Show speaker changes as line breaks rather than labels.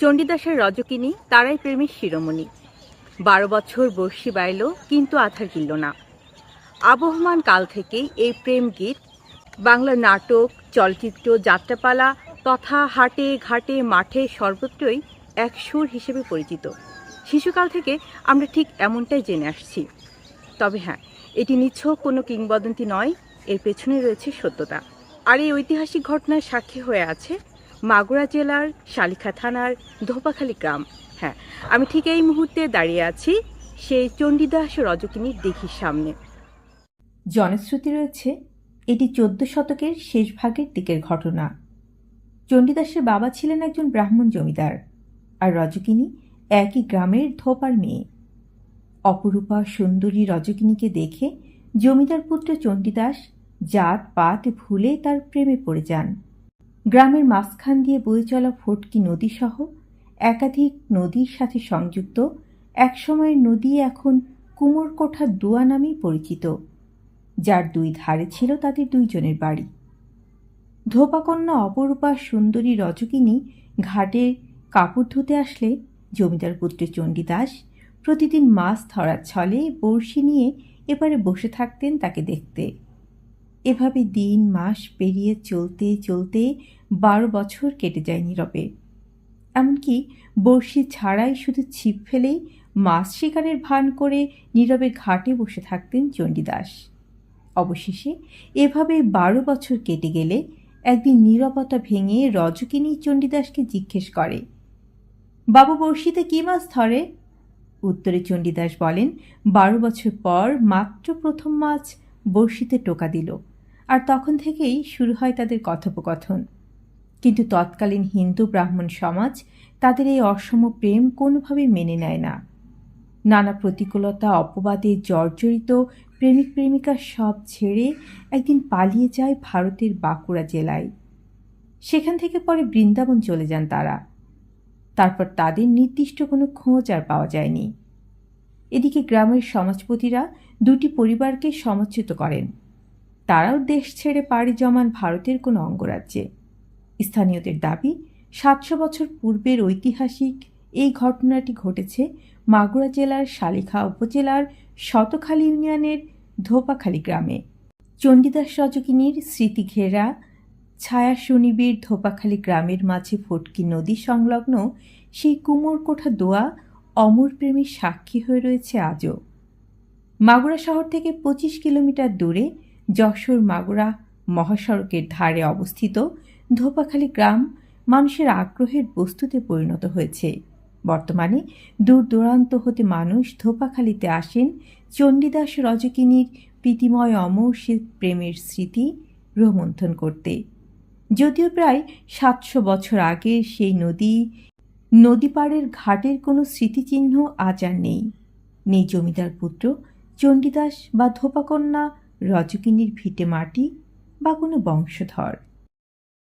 চণ্ডীদাসের রজকিনী, তারাই প্রেমের শিরোমণি। বারো বছর বর্ষি বাইল, কিন্তু আধার গিলল না। আবহমান কাল থেকেই এই প্রেম গীত, বাংলা নাটক, চলচ্চিত্র, যাত্রাপালা তথা হাটে ঘাটে মাঠে সর্বত্রই এক সুর হিসেবে পরিচিত। শিশুকাল থেকে আমরা ঠিক এমনটাই জেনে আসছি। তবে হ্যাঁ এটি নিছক কোনো কিংবদন্তি নয়, এর পেছনে রয়েছে সত্যতা। আর এই ঐতিহাসিক ঘটনার সাক্ষী হয়ে আছে মাগুরা জেলার শালিখা থানার ধোপাখালী গ্রাম। হ্যাঁ আমি ঠিক এই মুহূর্তে দাঁড়িয়ে আছি সেই চণ্ডীদাস রজকিনীর দিঘির সামনে।
জনশ্রুতি রয়েছে, এটি চোদ্দ শতকের শেষ ভাগের দিকের ঘটনা। চণ্ডীদাসের বাবা ছিলেন একজন ব্রাহ্মণ জমিদার, আর রজকিনী একই গ্রামের ধোপার মেয়ে। অপরূপা সুন্দরী রজকিনীকে দেখে জমিদার পুত্র চণ্ডীদাস জাত, পাত, ভুলে তার প্রেমে পড়ে যান। গ্রামের মাঝখান দিয়ে বয়ে চলা ফটকি নদীসহ একাধিক নদীর সাথে সংযুক্ত, একসময়ের নদী এখন কুমোরকোঠা দোয়া নামেই পরিচিত, যার দুই ধারে ছিল তাদের দুইজনের বাড়ি। ধোপাকন্যা অপরূপা সুন্দরী রজকিনী ঘাটে কাপড় ধুতে আসলে জমিদার পুত্র চণ্ডীদাস প্রতিদিন মাছ ধরার ছলে বড়শি নিয়ে এবারে বসে থাকতেন তাকে দেখতে। এভাবে দিন, মাস পেরিয়ে চলতে চলতে বারো বছর কেটে যায় নীরবে। এমনকি বড়শি ছাড়াই শুধু ছিপ ফেলেই মাছ শিকারের ভান করে নীরবে ঘাটে বসে থাকতেন চণ্ডীদাস। অবশেষে এভাবে বারো বছর কেটে গেলে একদিন নীরবতা ভেঙে রজকিনী চণ্ডীদাসকে জিজ্ঞেস করে, বাবু, বড়শিতে কি মাছ ধরে? উত্তরে চণ্ডীদাস বলেন, বারো বছর পর মাত্র প্রথম মাছ বড়শিতে টোকা দিল। আর তখন থেকেই শুরু হয় তাদের কথোপকথন। কিন্তু তৎকালীন হিন্দু ব্রাহ্মণ সমাজ তাদের এই অসম প্রেম কোনোভাবেই মেনে নেয় না। নানা প্রতিকূলতা, অপবাদে জর্জরিত প্রেমিক প্রেমিকা সব ছেড়ে একদিন পালিয়ে যায় ভারতের বাঁকুড়া জেলায়। সেখান থেকে পরে বৃন্দাবন চলে যান তারা। তারপর তাদের নির্দিষ্ট কোনো খোঁজ আর পাওয়া যায়নি। এদিকে গ্রামের সমাজপতিরা দুটি পরিবারকে সমচ্যুত করেন। তারাও দেশ ছেড়ে পাড়ি জমান ভারতের কোনো অঙ্গরাজ্যে। স্থানীয়দের দাবি, সাতশো বছর পূর্বের ঐতিহাসিক এই ঘটনাটি ঘটেছে মাগুরা জেলার শালিখা উপজেলার শতখালী ইউনিয়নের ধোপাখালী গ্রামে। চণ্ডীদাস রজকিনীর স্মৃতি ঘেরা ছায়া সুনিবিড় ধোপাখালী গ্রামের মাঝে ফটকি নদী সংলগ্ন সেই কুমোরকোঠা দোয়া অমর প্রেমীর সাক্ষী হয়ে রয়েছে আজও। মাগুরা শহর থেকে পঁচিশ কিলোমিটার দূরে যশোর মাগুরা মহাসড়কের ধারে অবস্থিত ধোপাখালী গ্রাম মানুষের আগ্রহের বস্তুতে পরিণত হয়েছে। বর্তমানে দূর দূরান্ত হতে মানুষ ধোপাখালিতে আসেন চণ্ডীদাস রজকিনীর প্রীতিময় অমর প্রেমের স্মৃতি রোমন্থন করতে। যদিও প্রায় সাতশো বছর আগে সেই নদী নদী পাড়ের ঘাটের কোনো স্মৃতিচিহ্ন আজ আর নেই। নেই জমিদার পুত্র চণ্ডীদাস বা ধোপাকন্যা রজকিনীর ভিটে মাটি বা কোনো বংশধর।